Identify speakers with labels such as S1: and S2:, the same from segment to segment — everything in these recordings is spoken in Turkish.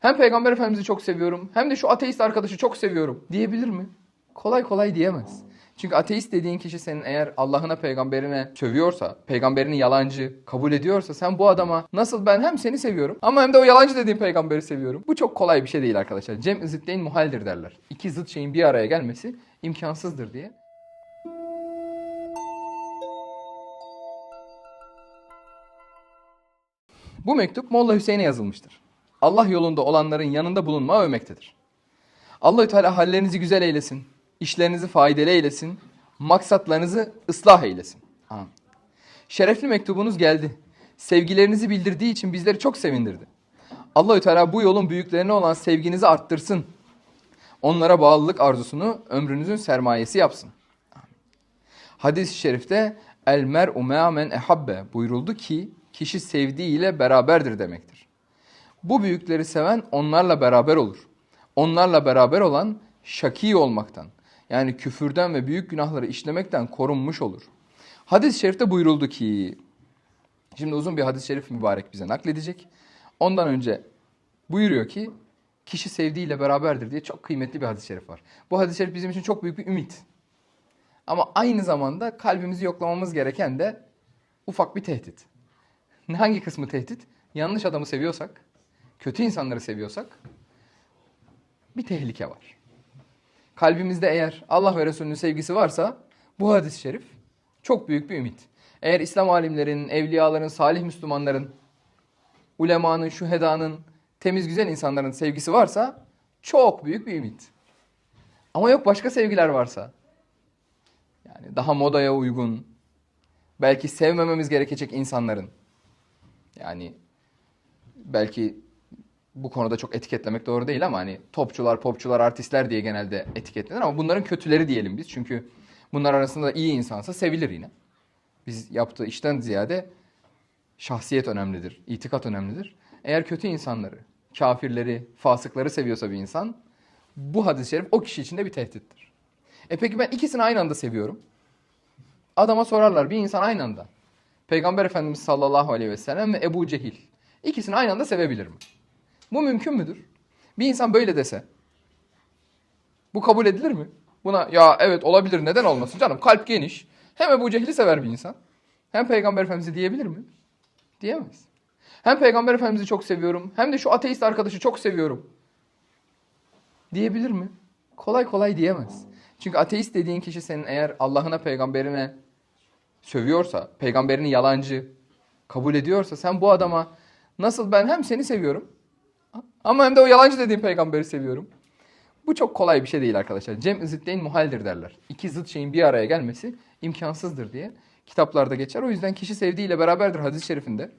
S1: Hem Peygamber Efendimiz'i çok seviyorum hem de şu ateist arkadaşı çok seviyorum diyebilir mi? Kolay kolay diyemez. Çünkü ateist dediğin kişi senin eğer Allah'ına peygamberine sövüyorsa, peygamberini yalancı kabul ediyorsa sen bu adama nasıl ben hem seni seviyorum ama hem de o yalancı dediğin peygamberi seviyorum. Bu çok kolay bir şey değil arkadaşlar. Cem zıtteyn muhaldir derler. İki zıt şeyin bir araya gelmesi imkansızdır diye. Bu mektup Molla Hüseyin'e yazılmıştır. Allah yolunda olanların yanında bulunma övmektedir. Allahü Teala hallerinizi güzel eylesin, işlerinizi faydalı eylesin, maksatlarınızı ıslah eylesin. Amin. Şerefli mektubunuz geldi. Sevgilerinizi bildirdiği için bizleri çok sevindirdi. Allahü Teala bu yolun büyüklerine olan sevginizi arttırsın. Onlara bağlılık arzusunu ömrünüzün sermayesi yapsın. Hadis-i şerifte el mer'u men ehabbe buyuruldu ki kişi sevdiğiyle beraberdir demektir. Bu büyükleri seven onlarla beraber olur. Onlarla beraber olan şaki olmaktan yani küfürden ve büyük günahları işlemekten korunmuş olur. Hadis-i şerifte buyuruldu ki şimdi uzun bir hadis-i şerif mübarek bize nakledecek. Ondan önce buyuruyor ki kişi sevdiğiyle beraberdir diye çok kıymetli bir hadis-i şerif var. Bu hadis-i şerif bizim için çok büyük bir ümit. Ama aynı zamanda kalbimizi yoklamamız gereken de ufak bir tehdit. Hangi kısmı tehdit? Yanlış adamı seviyorsak, kötü insanları seviyorsak bir tehlike var. Kalbimizde eğer Allah ve Resulünün sevgisi varsa bu hadis-i şerif çok büyük bir ümit. Eğer İslam alimlerin, evliyaların, salih Müslümanların, ulemanın, şühedanın, temiz güzel insanların sevgisi varsa çok büyük bir ümit. Ama yok başka sevgiler varsa, yani daha modaya uygun, belki sevmememiz gerekecek insanların, yani belki bu konuda çok etiketlemek doğru değil ama hani topçular, popçular, artistler diye genelde etiketlenir ama bunların kötüleri diyelim biz. Çünkü bunlar arasında iyi insansa sevilir yine. Biz yaptığı işten ziyade şahsiyet önemlidir, itikat önemlidir. Eğer kötü insanları, kafirleri, fasıkları seviyorsa bir insan bu hadis-i şerif o kişi için de bir tehdittir. E peki ben ikisini aynı anda seviyorum. Adama sorarlar bir insan aynı anda. Peygamber Efendimiz sallallahu aleyhi ve sellem ve Ebu Cehil. İkisini aynı anda sevebilir mi? Bu mümkün müdür? Bir insan böyle dese. Bu kabul edilir mi? Buna ya evet olabilir neden olmasın canım kalp geniş. Hem Ebu Cehil'i sever bir insan. Hem Peygamber Efendimiz'i diyebilir mi? Diyemez. Hem Peygamber Efendimiz'i çok seviyorum hem de şu ateist arkadaşı çok seviyorum. Diyebilir mi? Kolay kolay diyemez. Çünkü ateist dediğin kişi senin eğer Allah'ına peygamberine sövüyorsa, peygamberini yalancı kabul ediyorsa sen bu adama nasıl ben hem seni seviyorum ama hem de o yalancı dediğim peygamberi seviyorum. Bu çok kolay bir şey değil arkadaşlar. Cem zıtteyn muhaldir derler. İki zıt şeyin bir araya gelmesi imkansızdır diye kitaplarda geçer. O yüzden kişi sevdiğiyle beraberdir hadis-i şerifinde.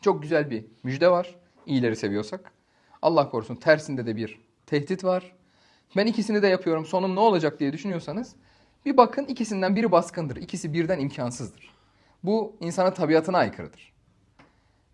S1: Çok güzel bir müjde var. İyileri seviyorsak. Allah korusun tersinde de bir tehdit var. Ben ikisini de yapıyorum sonum ne olacak diye düşünüyorsanız bir bakın ikisinden biri baskındır. İkisi birden imkansızdır. Bu insanın tabiatına aykırıdır.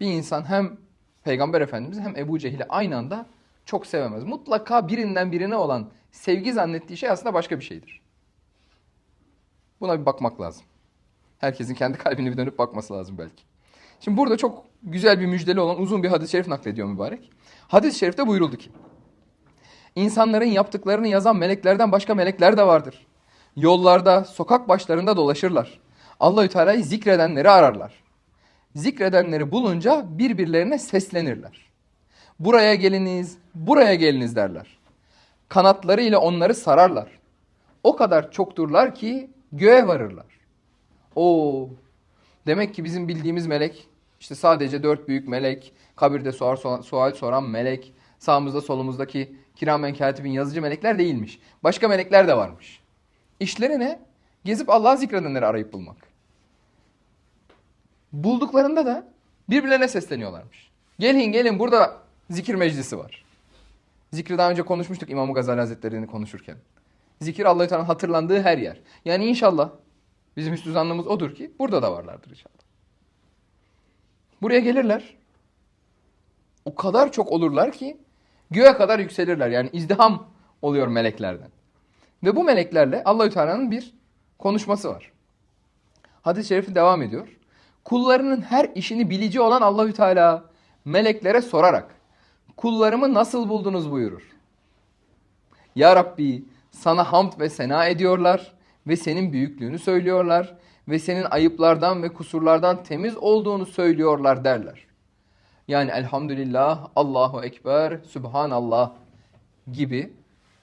S1: Bir insan hem Peygamber Efendimiz hem Ebu Cehil'i aynı anda çok sevemez. Mutlaka birinden birine olan sevgi zannettiği şey aslında başka bir şeydir. Buna bir bakmak lazım. Herkesin kendi kalbine bir dönüp bakması lazım belki. Şimdi burada çok güzel bir müjdeli olan uzun bir hadis-i şerif naklediyor mübarek. Hadis-i şerifte buyuruldu ki, İnsanların yaptıklarını yazan meleklerden başka melekler de vardır. Yollarda, sokak başlarında dolaşırlar. Allahü Teala'yı zikredenleri ararlar. Zikredenleri bulunca birbirlerine seslenirler. Buraya geliniz, buraya geliniz derler. Kanatlarıyla onları sararlar. O kadar çokturlar ki göğe varırlar. O demek ki bizim bildiğimiz melek işte sadece dört büyük melek, kabirde sual, sual soran melek, sağımızda solumuzdaki kiramen katibin yazıcı melekler değilmiş. Başka melekler de varmış. İşleri ne? Gezip Allah'ı zikredenleri arayıp bulmak. Bulduklarında da birbirlerine sesleniyorlarmış. Gelin gelin burada zikir meclisi var. Zikri daha önce konuşmuştuk İmam Gazali Hazretleri'ni konuşurken. Zikir Allahü Teala'nın hatırlandığı her yer. Yani inşallah bizim üstü zannımız odur ki burada da varlardır inşallah. Buraya gelirler. O kadar çok olurlar ki göğe kadar yükselirler. Yani izdiham oluyor meleklerden. Ve bu meleklerle Allahü Teala'nın bir konuşması var. Hadis-i şerifin devam ediyor. Kullarının her işini bilici olan Allahü Teala meleklere sorarak kullarımı nasıl buldunuz buyurur. Ya Rabbi sana hamd ve sena ediyorlar ve senin büyüklüğünü söylüyorlar ve senin ayıplardan ve kusurlardan temiz olduğunu söylüyorlar derler. Yani elhamdülillah, Allahu Ekber, Sübhanallah gibi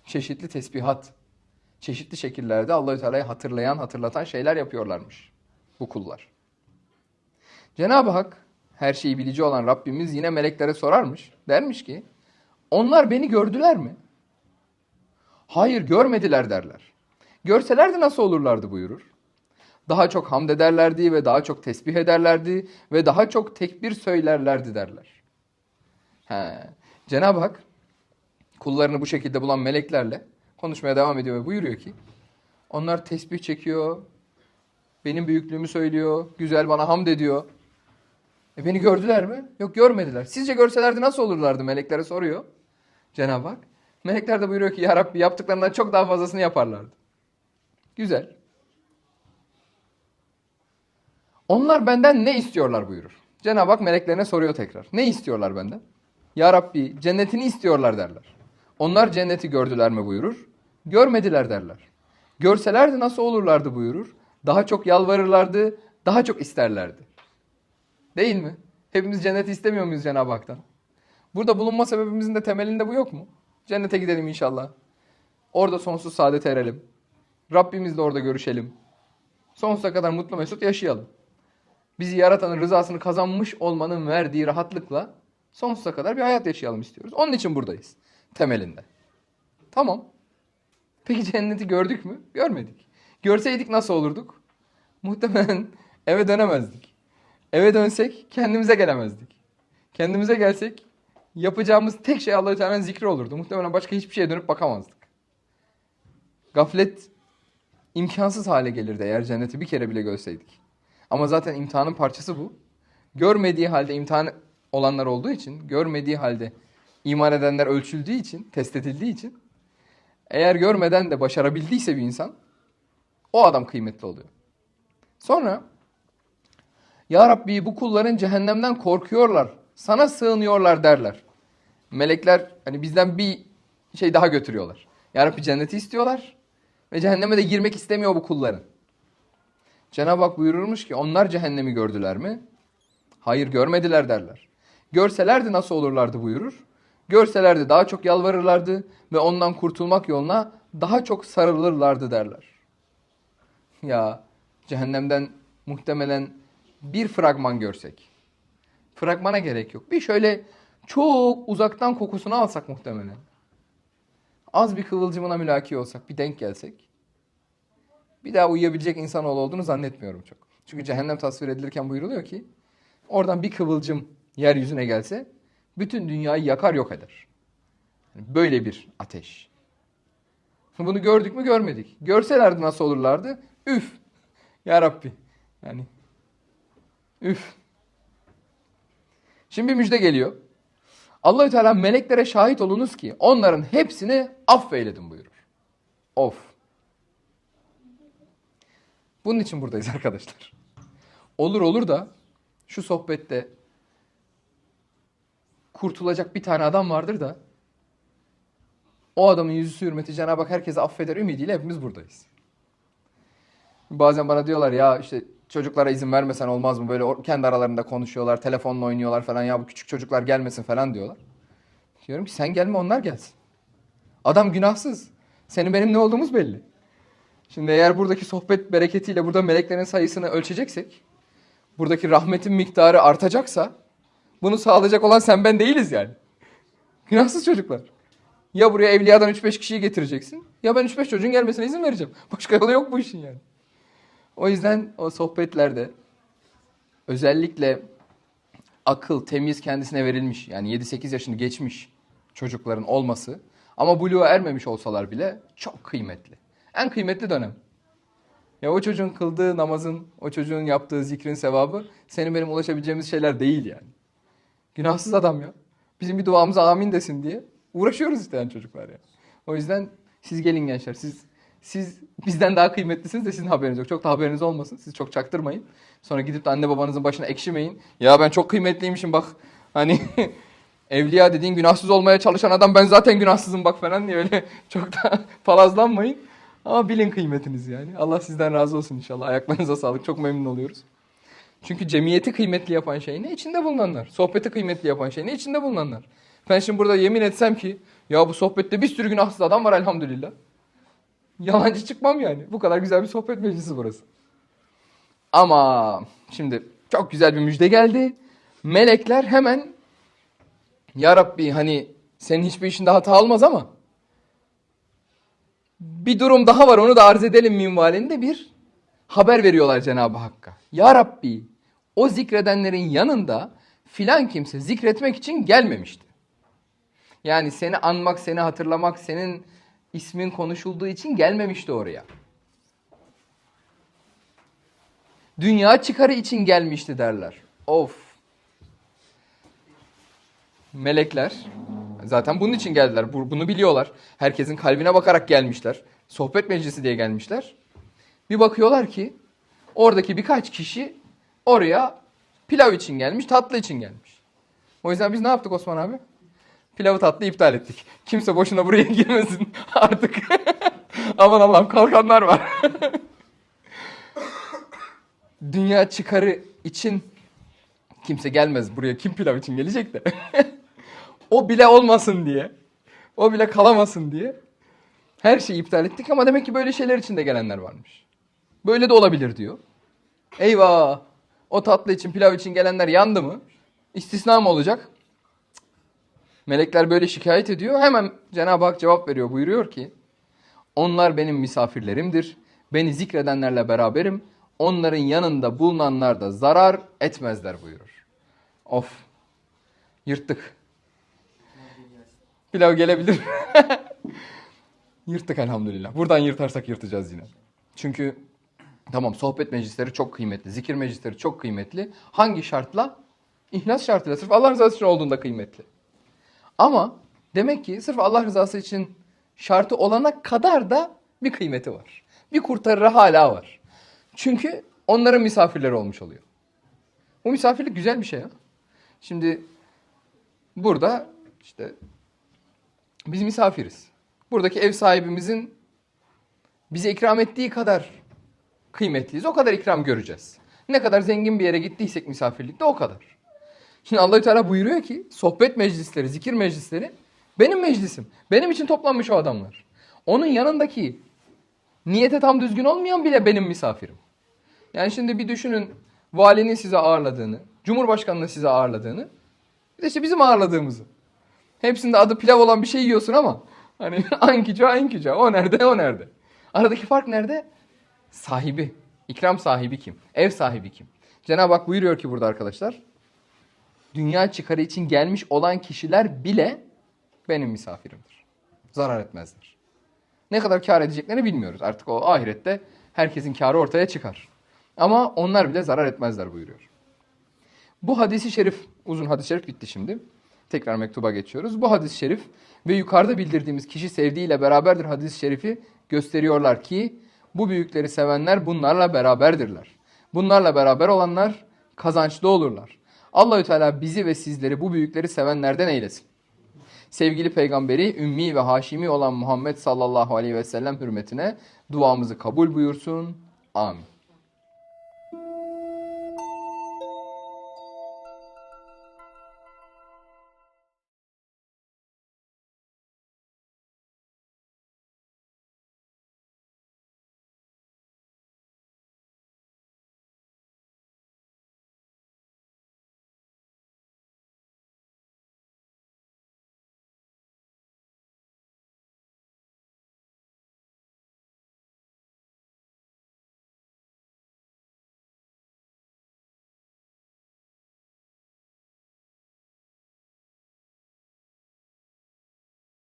S1: çeşitli tesbihat, çeşitli şekillerde Allahü Teala'yı hatırlayan, hatırlatan şeyler yapıyorlarmış bu kullar. Cenab-ı Hak her şeyi bilici olan Rabbimiz yine meleklere sorarmış. Dermiş ki onlar beni gördüler mi? Hayır görmediler derler. Görselerdi nasıl olurlardı buyurur. Daha çok hamd ederlerdi ve daha çok tesbih ederlerdi ve daha çok tekbir söylerlerdi derler. He. Cenab-ı Hak kullarını bu şekilde bulan meleklerle konuşmaya devam ediyor ve buyuruyor ki onlar tesbih çekiyor, benim büyüklüğümü söylüyor, güzel bana hamd ediyor. E beni gördüler mi? Yok görmediler. Sizce görselerdi nasıl olurlardı? Meleklere soruyor Cenab-ı Hak. Melekler de buyuruyor ki ya Rabbi yaptıklarından çok daha fazlasını yaparlardı. Güzel. Onlar benden ne istiyorlar buyurur. Cenab-ı Hak meleklerine soruyor tekrar. Ne istiyorlar benden? Ya Rabbi cennetini istiyorlar derler. Onlar cenneti gördüler mi buyurur. Görmediler derler. Görselerdi nasıl olurlardı buyurur. Daha çok yalvarırlardı, daha çok isterlerdi. Değil mi? Hepimiz cenneti istemiyor muyuz Cenab-ı Hak'tan? Burada bulunma sebebimizin de temelinde bu yok mu? Cennete gidelim inşallah. Orada sonsuz saadete erelim. Rabbimizle orada görüşelim. Sonsuza kadar mutlu mesut yaşayalım. Bizi yaratanın rızasını kazanmış olmanın verdiği rahatlıkla sonsuza kadar bir hayat yaşayalım istiyoruz. Onun için buradayız. Temelinde. Tamam. Peki cenneti gördük mü? Görmedik. Görseydik nasıl olurduk? Muhtemelen eve dönemezdik. Eve dönsek kendimize gelemezdik. Kendimize gelsek yapacağımız tek şey Allahü Teala'nın zikri olurdu. Muhtemelen başka hiçbir şeye dönüp bakamazdık. Gaflet imkansız hale gelirdi eğer cenneti bir kere bile görseydik. Ama zaten imtihanın parçası bu. Görmediği halde imtihan olanlar olduğu için, görmediği halde iman edenler ölçüldüğü için, test edildiği için eğer görmeden de başarabildiyse bir insan o adam kıymetli oluyor. Sonra Ya Rabbi bu kulların cehennemden korkuyorlar. Sana sığınıyorlar derler. Melekler hani bizden bir şey daha götürüyorlar. Ya Rabbi cenneti istiyorlar ve cehenneme de girmek istemiyor bu kulların. Cenab-ı Hak buyururmuş ki onlar cehennemi gördüler mi? Hayır görmediler derler. Görselerdi nasıl olurlardı buyurur. Görselerdi daha çok yalvarırlardı ve ondan kurtulmak yoluna daha çok sarılırlardı derler. Ya cehennemden muhtemelen bir fragman görsek. Fragmana gerek yok. Bir şöyle çok uzaktan kokusunu alsak muhtemelen. Az bir kıvılcımına mülaki olsak, bir denk gelsek. Bir daha uyuyabilecek insanoğlu olduğunu zannetmiyorum çok. Çünkü cehennem tasvir edilirken buyuruluyor ki oradan bir kıvılcım yeryüzüne gelse bütün dünyayı yakar yok eder. Böyle bir ateş. Bunu gördük mü görmedik. Görselerdi nasıl olurlardı? Üf. Ya Rabbi. Yani üf. Şimdi bir müjde geliyor. Allahü Teala meleklere şahit olunuz ki onların hepsini affeyledim buyurur. Of. Bunun için buradayız arkadaşlar. Olur olur da şu sohbette kurtulacak bir tane adam vardır da o adamın yüzü hürmeti Cenab-ı Hak herkese affeder ümidiyle hepimiz buradayız. Bazen bana diyorlar ya işte çocuklara izin vermesen olmaz mı? Böyle kendi aralarında konuşuyorlar, telefonla oynuyorlar falan. Ya bu küçük çocuklar gelmesin falan diyorlar. Diyorum ki sen gelme onlar gelsin. Adam günahsız. Senin benim ne olduğumuz belli. Şimdi eğer buradaki sohbet bereketiyle burada meleklerin sayısını ölçeceksek, buradaki rahmetin miktarı artacaksa, bunu sağlayacak olan sen ben değiliz yani. Günahsız çocuklar. Ya buraya evliyadan 3-5 kişiyi getireceksin, ya ben 3-5 çocuğun gelmesine izin vereceğim. Başka yolu yok bu işin yani. O yüzden o sohbetlerde özellikle akıl, temiz kendisine verilmiş yani 7-8 yaşını geçmiş çocukların olması ama buluğa ermemiş olsalar bile çok kıymetli. En kıymetli dönem. Ya o çocuğun kıldığı namazın, o çocuğun yaptığı zikrin sevabı senin benim ulaşabileceğimiz şeyler değil yani. Günahsız adam ya. Bizim bir duamıza amin desin diye uğraşıyoruz isteyen çocuklar ya. O yüzden siz gelin gençler. Siz siz bizden daha kıymetlisiniz de sizin haberiniz yok. Çok da haberiniz olmasın. Siz çok çaktırmayın. Sonra gidip de anne babanızın başına ekşimeyin. Ya ben çok kıymetliymişim bak. Hani Evliya dediğin günahsız olmaya çalışan adam ben zaten günahsızım bak falan diye öyle çok da palazlanmayın. Ama bilin kıymetinizi yani. Allah sizden razı olsun inşallah. Ayaklarınıza sağlık. Çok memnun oluyoruz. Çünkü cemiyeti kıymetli yapan şey ne? İçinde bulunanlar. Sohbeti kıymetli yapan şey ne? İçinde bulunanlar. Ben şimdi burada yemin etsem ki ya bu sohbette bir sürü günahsız adam var elhamdülillah. Yalancı çıkmam yani. Bu kadar güzel bir sohbet meclisi burası. Ama şimdi çok güzel bir müjde geldi. Melekler hemen Ya Rabbi hani senin hiçbir işinde hata olmaz ama bir durum daha var onu da arz edelim minvalinde bir haber veriyorlar Cenab-ı Hakk'a. Ya Rabbi o zikredenlerin yanında filan kimse zikretmek için gelmemişti. Yani seni anmak, seni hatırlamak, senin ismin konuşulduğu için gelmemişti oraya. Dünya çıkarı için gelmişti derler. Of. Melekler zaten bunun için geldiler. Bu- Bunu biliyorlar. Herkesin kalbine bakarak gelmişler. Sohbet meclisi diye gelmişler. Bir bakıyorlar ki oradaki birkaç kişi oraya pilav için gelmiş, tatlı için gelmiş. O yüzden biz ne yaptık Osman abi? Pilavı tatlı iptal ettik. Kimse boşuna buraya girmesin artık. Aman Allah'ım kalkanlar var. Dünya çıkarı için kimse gelmez buraya. Kim pilav için gelecek de. o bile olmasın diye. O bile kalamasın diye. Her şeyi iptal ettik ama demek ki böyle şeyler için de gelenler varmış. Böyle de olabilir diyor. Eyvah! O tatlı için, pilav için gelenler yandı mı? İstisna mı olacak? Melekler böyle şikayet ediyor. Hemen Cenab-ı Hak cevap veriyor. Buyuruyor ki, onlar benim misafirlerimdir. Beni zikredenlerle beraberim. Onların yanında bulunanlar da zarar etmezler buyurur. Of! Yırttık. Pilav gelebilir. Yırttık elhamdülillah. Buradan yırtarsak yırtacağız yine. Çünkü tamam sohbet meclisleri çok kıymetli, zikir meclisleri çok kıymetli. Hangi şartla? İhlas şartıyla. Sırf Allah rızası için olduğunda kıymetli. Ama demek ki sırf Allah rızası için şartı olana kadar da bir kıymeti var. Bir kurtarırı hala var. Çünkü onların misafirleri olmuş oluyor. Bu misafirlik güzel bir şey ya. Şimdi burada işte biz misafiriz. Buradaki ev sahibimizin bize ikram ettiği kadar kıymetliyiz. O kadar ikram göreceğiz. Ne kadar zengin bir yere gittiysek misafirlikte o kadar. Şimdi Allahü Teala buyuruyor ki sohbet meclisleri, zikir meclisleri benim meclisim. Benim için toplanmış o adamlar. Onun yanındaki niyete tam düzgün olmayan bile benim misafirim. Yani şimdi bir düşünün valinin size ağırladığını, cumhurbaşkanının size ağırladığını, bir de işte bizim ağırladığımızı. Hepsinde adı pilav olan bir şey yiyorsun ama hani ankica enkica o nerede o nerede. Aradaki fark nerede? Sahibi. İkram sahibi kim? Ev sahibi kim? Cenab-ı Hak buyuruyor ki burada arkadaşlar. Dünya çıkarı için gelmiş olan kişiler bile benim misafirimdir. Zarar etmezler. Ne kadar kar edeceklerini bilmiyoruz. Artık o ahirette herkesin karı ortaya çıkar. Ama onlar bile zarar etmezler buyuruyor. Bu hadisi şerif, uzun hadis-i şerif bitti şimdi. Tekrar mektuba geçiyoruz. Bu hadis-i şerif ve yukarıda bildirdiğimiz kişi sevdiğiyle beraberdir hadis-i şerifi gösteriyorlar ki bu büyükleri sevenler bunlarla beraberdirler. Bunlarla beraber olanlar kazançlı olurlar. Allahü Teala bizi ve sizleri bu büyükleri sevenlerden eylesin. Sevgili peygamberi ümmi ve haşimi olan Muhammed sallallahu aleyhi ve sellem hürmetine duamızı kabul buyursun. Amin.